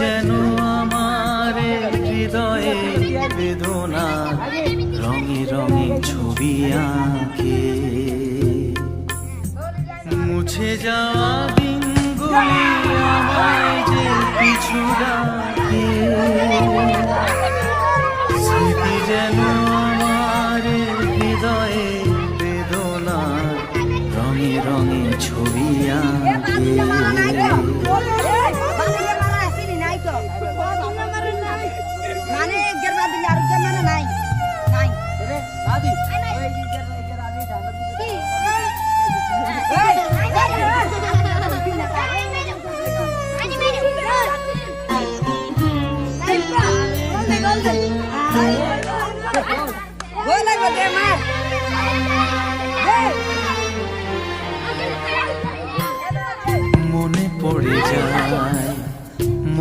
যেন আমার হৃদয়ে বেদনা রঙে রঙে ছবি আঁকে। মুছে যাওয়া দিনগুলি যে পিছু ডাকে। স্মৃতি যেন আমার হৃদয়ে বেদনা রঙে রঙে ছবি আঁকে।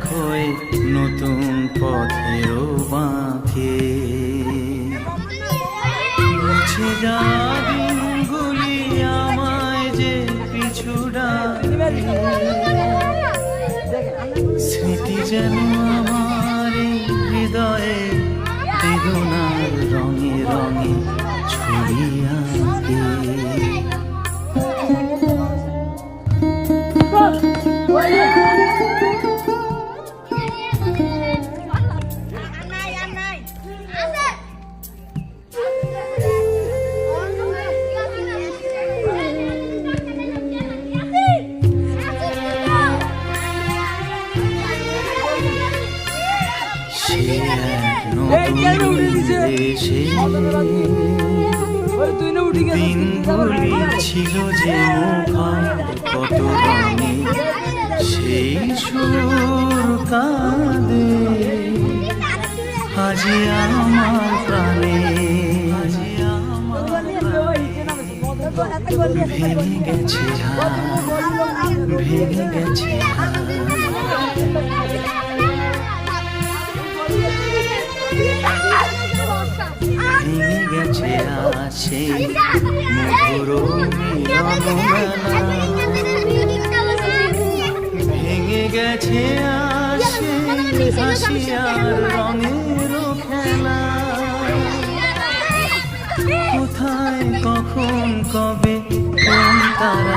হয়ে নতুন পথেরও বাঁকে। মুছে দিনগুলি আমায় যে পিছু স্মৃতি যেন আমার হৃদয়ে বেদনার রঙে রঙে ছবি গেছিস দিনগুলি ছিল যে কত রঙে সেই সুর কাঁদে। আজি আমার প্রাণে ভেঙে গেছে ভেঙে গেছে হাত আসে মধুর ভেঙে গেছে আসে হাসিয়ার রঙের খেলা। কোথায় কখন কবে কোন তারা